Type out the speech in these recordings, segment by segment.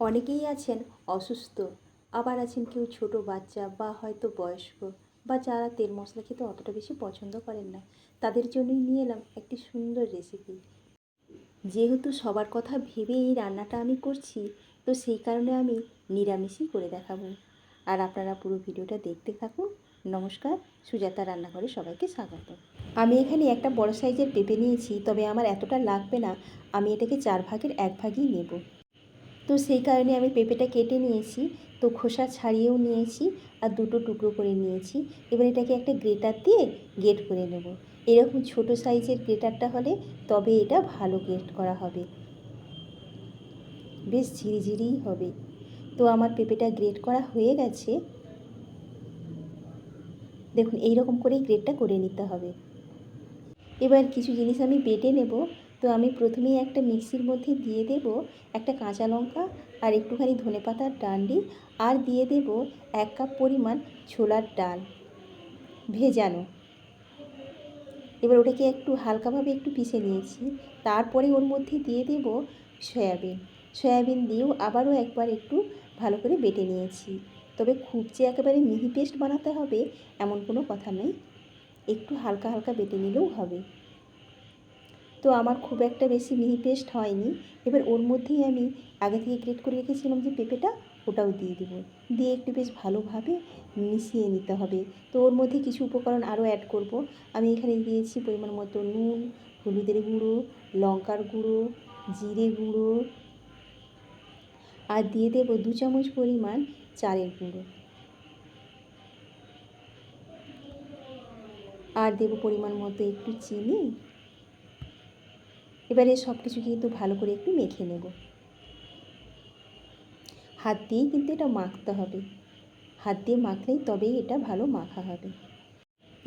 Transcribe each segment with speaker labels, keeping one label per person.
Speaker 1: অনেকেই আছেন অসুস্থ, আবার আছেন কেউ ছোট বাচ্চা বা হয়তো বয়স্ক বা যারা তেল মশলা খেতে অতটা বেশি পছন্দ করেন না, তাদের জন্যই নিয়ে এলাম একটি সুন্দর রেসিপি যেহেতু সবার কথা ভেবে এই রান্নাটা আমি করছি, তো সেই কারণে আমি নিরামিষই করে দেখাবো। আর আপনারা পুরো ভিডিওটা দেখতে থাকুন। নমস্কার, সুজাতা রান্নাঘরে সবাইকে স্বাগত। আমি এখানে একটা বড় সাইজের পেঁপে নিয়েছি, তবে আমার এতটা লাগবে না, আমি এটাকে চার ভাগের এক ভাগই নেব। তো সেই কারণে আমি পেঁপেটা কেটে নিয়েছি, তো খোসা ছাড়িয়েও নিয়েছি আর দুটো টুকরো করে নিয়েছি। এবার এটাকে একটা গ্রেটার দিয়ে গ্রেট করে নেব। এরকম ছোট সাইজের গ্রেটারটা হলে তবে এটা ভালো গ্রেট করা হবে। বেশ ঝিরিঝিরিই হবে। তো আমার পেঁপেটা গ্রেট করা হয়ে গেছে। দেখুন এই রকম করেই গ্রেটটা করে নিতে হবে। এবার কিছু জিনিস আমি বেটে নেব। তো আমি প্রথমেই একটা মিক্সির মধ্যে দিয়ে দেব একটা কাঁচা লঙ্কা আর একটুখানি ধনে পাতার ডান্ডি আর দিয়ে দেব এক কাপ পরিমাণ ছোলার ডাল ভেজানো। এবার ওটাকে একটু হালকাভাবে একটু পিষে নিয়েছি। তারপরে ওর মধ্যে দিয়ে দেব সয়াবিন। সয়াবিন দিয়েও আবারও একবার একটু ভালো করে বেটে নিয়েছি। তবে খুব যে একেবারে মিহি পেস্ট বানাতে হবে এমন কোনো কথা নেই। একটু হালকা হালকা বেটে নিলেও হবে। তো আমার খুব একটা বেশি মিহি পেস্ট হয়নি। এবার ওর মধ্যেই আমি আগে থেকে গ্রেট করে রেখেছিলাম যে পেঁপেটা, ওটাও দিয়ে দেবো। দিয়ে একটু বেশ ভালোভাবে মিশিয়ে নিতে হবে। তো ওর মধ্যে কিছু উপকরণ আরও অ্যাড করব। আমি এখানে দিয়েছি পরিমাণ মতো নুন, হলুদের গুঁড়ো, লঙ্কার গুঁড়ো, জিরে গুঁড়ো, আর দিয়ে দেবো দু চামচ পরিমাণ চালের গুঁড়ো। আর দেবো পরিমাণ মতো একটু চিনি এবারে সব কিছু কিন্তু ভালো করে একটু মেখে নেব। হাত দিয়েই কিন্তু এটা মাখতে হবে। হাত দিয়ে মাখলেই তবেই এটা ভালো মাখা হবে।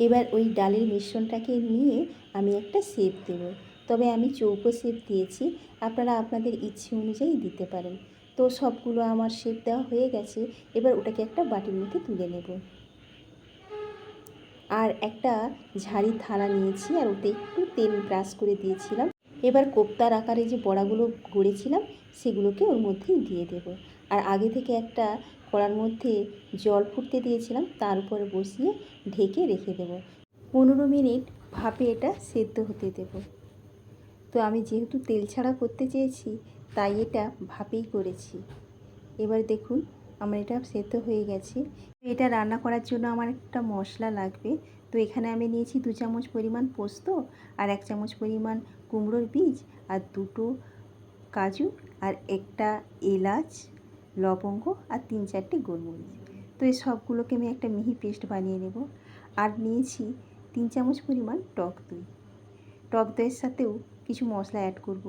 Speaker 1: এবার ওই ডালের মিশ্রণটাকে নিয়ে আমি একটা শেপ দেবো। তবে আমি চৌকো শেপ দিয়েছি, আপনারা আপনাদের ইচ্ছে অনুযায়ী দিতে পারেন। তো সবগুলো আমার শেপ দেওয়া হয়ে গেছে, এবার ওটাকে একটা বাটির মধ্যে তুলে নেব। আর একটা ঝাড়ি থালা নিয়েছি, আর ওতে একটু তেল ব্রাশ করে দিয়েছিলাম। এবার কোপ্তার আকারে যে বড়াগুলো গড়েছিলাম, সেগুলোকে ওর মধ্যেই দিয়ে দেব। আর আগে থেকে একটা কড়ার মধ্যে জল ফুটতে দিয়েছিলাম, তার উপরে বসিয়ে ঢেকে রেখে দেব। পনেরো মিনিট ভাপে এটা সেদ্ধ হতে দেব। তো আমি যেহেতু তেল ছাড়া করতে চেয়েছি, তাই এটা ভাপেই করেছি। এবার দেখুন, আমার এটা সেদ্ধ হয়ে গেছে। এটা রান্না করার জন্য আমার একটা মশলা লাগবে। তো এখানে আমি নিয়েছি দু চামচ পরিমাণ পোস্ত আর এক চামচ পরিমাণ কুমড়োর বীজ আর দুটো কাজু আর একটা এলাচ, লবঙ্গ আর তিন চারটে গোলমরিচ। তো এই সবগুলোকে আমি একটা মিহি পেস্ট বানিয়ে নেব আর নিয়েছি তিন চামচ পরিমাণ টক দই। টক দইয়ের সাথেও কিছু মশলা অ্যাড করব।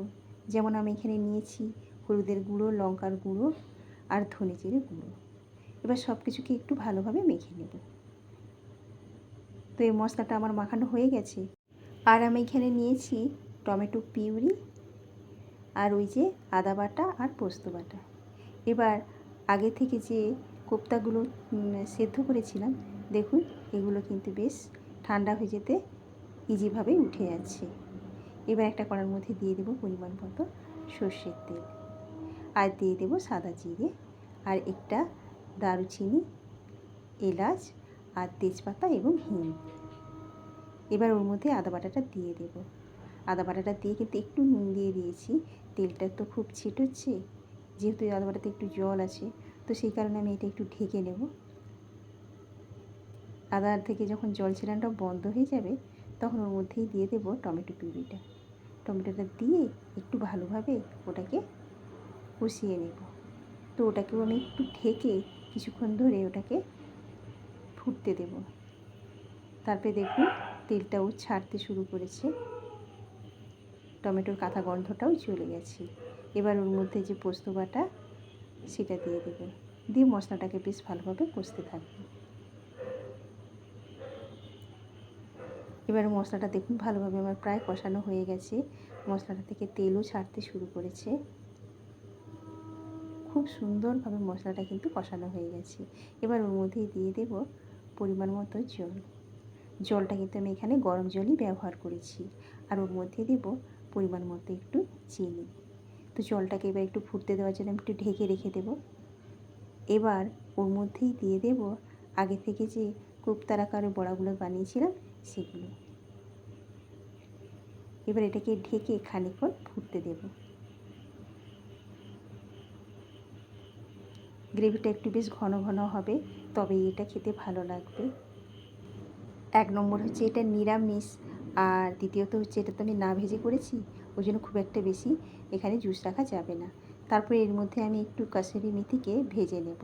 Speaker 1: যেমন আমি এখানে নিয়েছি হলুদের গুঁড়ো, লঙ্কার গুঁড়ো আর ধনে জিরে গুঁড়ো। এবার সব কিছুকে একটু ভালোভাবে মেখে নেব। তো এই মশলাটা আমার মাখানো হয়ে গেছে। আর আমি এখানে নিয়েছি টমেটো পিউরি আর ওই যে আদা বাটা আর পোস্ত বাটা। এবার আগে থেকে যে কোপ্তাগুলো সেদ্ধ করেছিলাম, দেখুন, এগুলো কিন্তু বেশ ঠান্ডা হয়ে যেতে ইজিভাবেই উঠে যাচ্ছে। এবার একটা কড়ার মধ্যে দিয়ে দেবো পরিমাণ মতো সর্ষের তেল। আর দিয়ে দেবো সাদা জিরে আর একটা দারুচিনি, এলাচ আর তেজপাতা এবং হিং। এবার ওর মধ্যে আদা বাটাটা দিয়ে দেবো। আদা বাটাটা দিয়ে কিন্তু একটু নুন দিয়ে দিয়েছি। তেলটা তো খুব ছিটোচ্ছে, যেহেতু আদা বাটাতে একটু জল আছে, তো সেই কারণে আমি এটা একটু ঢেকে নেব। আদার থেকে যখন জল ছেড়ানোটা বন্ধ হয়ে যাবে, তখন ওর মধ্যেই দিয়ে দেবো টমেটো পিউরিটা। টমেটোটা দিয়ে একটু ভালোভাবে ওটাকে কষিয়ে নেব। তো ওটাকেও আমি একটু ঢেকে কিছুক্ষণ ধরে ওটাকে ফুটতে দেব। তারপরে দেখুন তেলটাও ছাড়তে শুরু করেছে। টমেটোর কাঁথা গন্ধটাও চলে গেছে। এবার ওর মধ্যে যে পোস্ত বাটা, সেটা দিয়ে দেবো। দিয়ে মশলাটাকে বেশ ভালোভাবে কষতে থাকবে। এবার মশলাটা দেখুন ভালোভাবে আমার প্রায় কষানো হয়ে গেছে। মশলাটা থেকে তেলও ছাড়তে শুরু করেছে। খুব সুন্দরভাবে মশলাটা কিন্তু কষানো হয়ে গেছে। এবার ওর মধ্যেই দিয়ে দেব পরিমাণ মতো জল। জলটা কিন্তু আমি এখানে গরম জলই ব্যবহার করেছি। আর ওর মধ্যে দেব পরিমাণ মতো একটু চিনি। তো জলটাকে এবার একটু ফুটতে দেওয়ার জন্য আমি একটু ঢেকে রেখে দেব। এবার ওর মধ্যেই দিয়ে দেব আগে থেকে যে কোপ্তার আকারে বড়াগুলো বানিয়েছিলাম সেগুলো। এবার এটাকে ঢেকে খানিকক্ষণ ফুটতে দেব। গ্রেভিটা একটু বেশ ঘন ঘন হবে, তবে এটা খেতে ভালো লাগবে। এক নম্বর হচ্ছে এটা নিরামিষ, আর দ্বিতীয়ত হচ্ছে এটা তো আমি না ভেজে করেছি, ওই জন্য খুব একটা বেশি এখানে জুস রাখা যাবে না। তারপরে এর মধ্যে আমি একটু কাসুরি মেথিকে ভেজে নেব।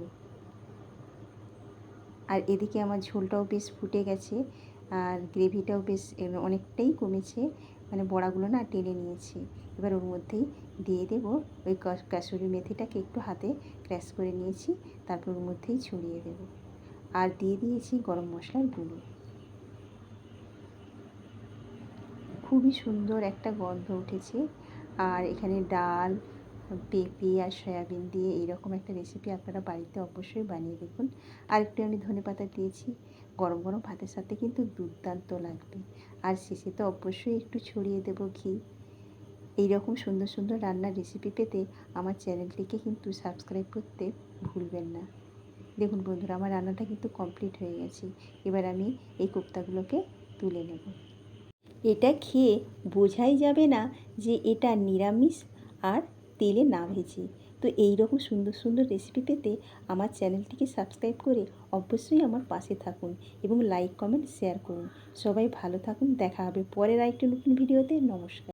Speaker 1: আর এদিকে আমার ঝোলটাও বেশ ফুটে গেছে, আর গ্রেভিটাও বেশ অনেকটাই কমেছে মানে বড়াগুলো না টেনে নিয়েছি। এবার ওর মধ্যেই দিয়ে দেব ওই কাসুরি মেথিটাকে একটু হাতে ক্র্যাশ করে নিয়েছি, তারপর ওর মধ্যেই ছড়িয়ে দেব। আর দিয়ে দিয়েছি গরম মশলার গুঁড়ো। খুবই সুন্দর একটা গন্ধ উঠেছে। আর এখানে ডাল পেঁপে আর সয়াবিন দিয়ে এইরকম একটা রেসিপি আপনারা বাড়িতে অবশ্যই বানিয়ে দেখুন। আর একটু আমি ধনে পাতা দিয়েছি, গরম গরম ভাতের সাথে কিন্তু দুর্দান্ত লাগবে। আর শেষে তো অবশ্যই একটু ছড়িয়ে দেবো ঘি। এইরকম সুন্দর সুন্দর রান্নার রেসিপি পেতে আমার চ্যানেলটিকে কিন্তু সাবস্ক্রাইব করতে ভুলবেন না। দেখুন বন্ধুরা, আমার রান্নাটা কিন্তু কমপ্লিট হয়ে গেছে। এবার আমি এই কোপ্তাগুলোকে তুলে নেব। এটা খেয়ে বোঝাই যাবে না যে এটা নিরামিষ আর তেলে না ভেজে। তো এই রকম সুন্দর সুন্দর রেসিপি পেতে আমার চ্যানেলটিকে সাবস্ক্রাইব করে অবশ্যই আমার পাশে থাকুন এবং লাইক কমেন্ট শেয়ার করুন। সবাই ভালো থাকুন, দেখা হবে পরের আরেকটি নতুন ভিডিওতে নমস্কার।